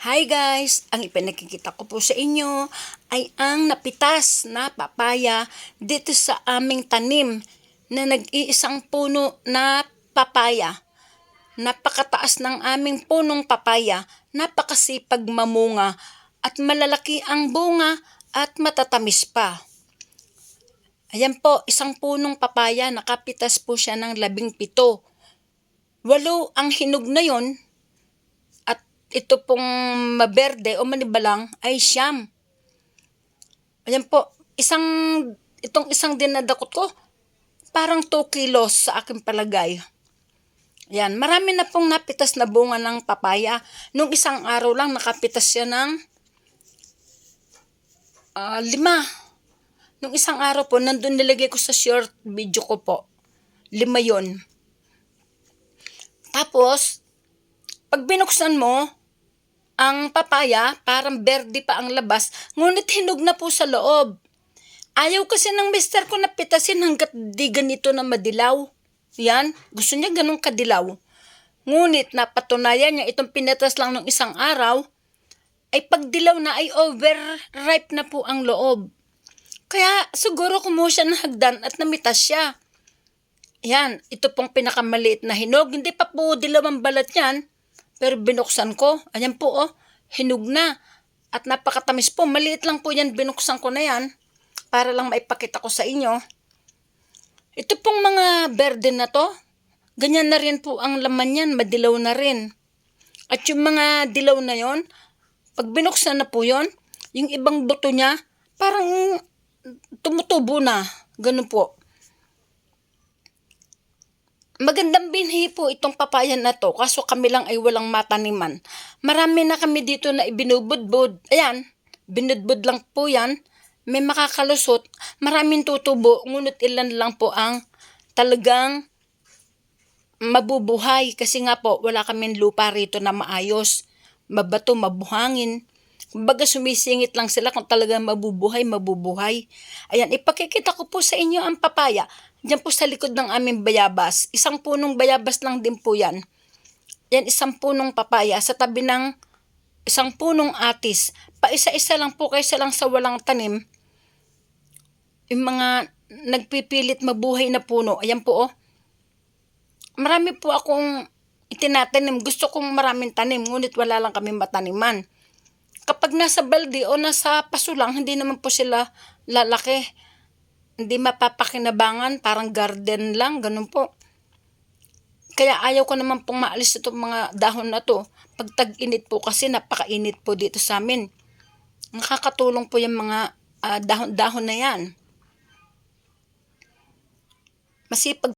Hi guys! Ang ipinakikita ko po sa inyo ay ang napitas na papaya dito sa aming tanim na nag-iisang puno na papaya. Napakataas ng aming punong papaya, napakasipag mamunga at malalaki ang bunga at matatamis pa. Ayan po, isang punong papaya, nakapitas po siya ng labing pito. Walo ang hinog na yon ito pong maberde o manibalang ay siyam. Ayan po, isang, itong isang dinadakot ko, parang 2 kilos sa aking palagay. Yan, marami na pong napitas na bunga ng papaya. Nung isang araw lang, nakapitas siya ng ah, lima. Nung isang araw po, nandun nilagay ko sa short video ko po. Lima yon. Tapos, pag binuksan mo, ang papaya, parang berde pa ang labas, ngunit hinog na po sa loob. Ayaw kasi ng mister ko na pitasin hanggat di ganito na madilaw. Yan, gusto niya ganun kadilaw. Ngunit napatunayan niya itong pinatas lang ng isang araw, ay pagdilaw na ay overripe na po ang loob. Kaya siguro kumuha siya ng hagdan at namitas siya. Yan, ito pong pinakamaliit na hinog. Hindi pa po dilaw ang balat niyan. Pero binuksan ko. Ayan po oh, hinog na. At napakatamis po. Maliit lang po yan. Binuksan ko na yan. Para lang maipakita ko sa inyo. Ito pong mga berde na to. Ganyan na rin po ang laman yan. Madilaw na rin. At yung mga dilaw na yon, pag binuksan na po yon, yung ibang buto niya, parang tumutubo na. Ganun po. Magandang binhi po itong papayan na to, kaso kami lang ay walang mataniman. Marami na kami dito na ibinubudbud. Ayan, binudbud lang po yan. May makakalusot, maraming tutubo, ngunit ilan lang po ang talagang mabubuhay. Kasi nga po, wala kaming lupa rito na maayos. Mabato, mabuhangin. Kumbaga sumisingit lang sila kung talagang mabubuhay, mabubuhay. Ayan, ipakikita ko po sa inyo ang papaya. Diyan po sa likod ng aming bayabas. Isang punong bayabas lang din po yan. Yan, isang punong papaya sa tabi ng isang punong atis. Paisa-isa lang po kaysa lang sa walang tanim. Yung mga nagpipilit mabuhay na puno. Ayan po oh. Marami po akong itinatanim. Gusto kong maraming tanim, ngunit wala lang kami mataniman. Kapag nasa balde o nasa paso lang, hindi naman po sila lalaki hindi mapapakinabangan, parang garden lang, ganun po. Kaya ayaw ko naman pong maalis itong mga dahon na to. Pag tag-init po kasi napakainit po dito sa amin. Nakakatulong po yung mga ah, dahon-dahon na yan. Masipag